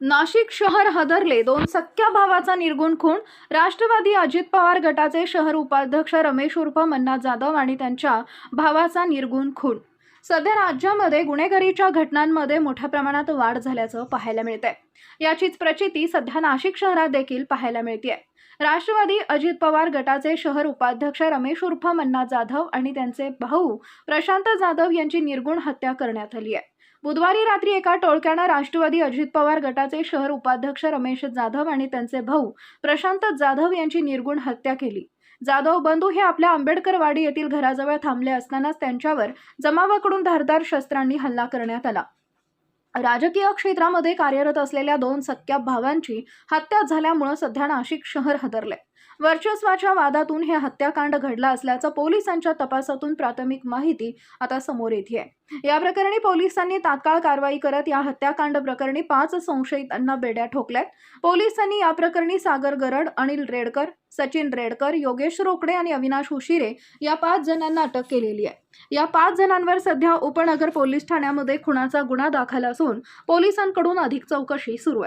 नाशिक शहर हदरले दोन सख्या भावाचा निर्गुण खून. राष्ट्रवादी अजित पवार गटाचे शहर उपाध्यक्ष रमेश उर्फ मन्ना जाधव आणि त्यांच्या भावाचा निर्गुण खून. सध्या राज्यामध्ये गुन्हेगारीच्या घटनांमध्ये मोठ्या प्रमाणात वाढ झाल्याचं पाहायला मिळतंय. याचीच प्रचिती सध्या नाशिक शहरात देखील पाहायला मिळते राष्ट्रवादी अजित पवार गटाचे शहर उपाध्यक्ष रमेश उर्फ मन्ना जाधव आणि त्यांचे भाऊ प्रशांत जाधव यांची निर्गुण हत्या करण्यात आली आहे बुधवारी रात्री एका टोळक्यानं राष्ट्रवादी अजित पवार गटाचे शहर उपाध्यक्ष रमेश जाधव आणि त्यांचे भाऊ प्रशांत जाधव यांची निर्गुण हत्या केली. जाधव बंधू हे आपल्या आंबेडकरवाडी येथील घराजवळ थांबले असतानाच त्यांच्यावर जमावाकडून धारदार शस्त्रांनी हल्ला करण्यात आला. राजकीय क्षेत्रामध्ये कार्यरत असलेल्या दोन सख्या भावांची हत्या झाल्यामुळं सध्या नाशिक शहर हदरले वर्चस्वाच्या वादातून हे हत्याकांड घडला असल्याचं पोलिसांच्या तपासातून प्राथमिक माहिती आता समोर येते या प्रकरणी पोलिसांनी तात्काळ कारवाई करत या हत्याकांड प्रकरणी पाच संशयितांना बेड्या ठोकल्यात. पोलिसांनी या प्रकरणी सागर गरड अनिल रेडकर सचिन रेडकर योगेश रोकडे आणि अविनाश उशिरे या पाच जणांना अटक केलेली आहे. या पाच जणांवर सध्या उपनगर पोलीस ठाण्यामध्ये खुनाचा गुन्हा दाखल असून पोलिसांकडून अधिक चौकशी सुरू आहे.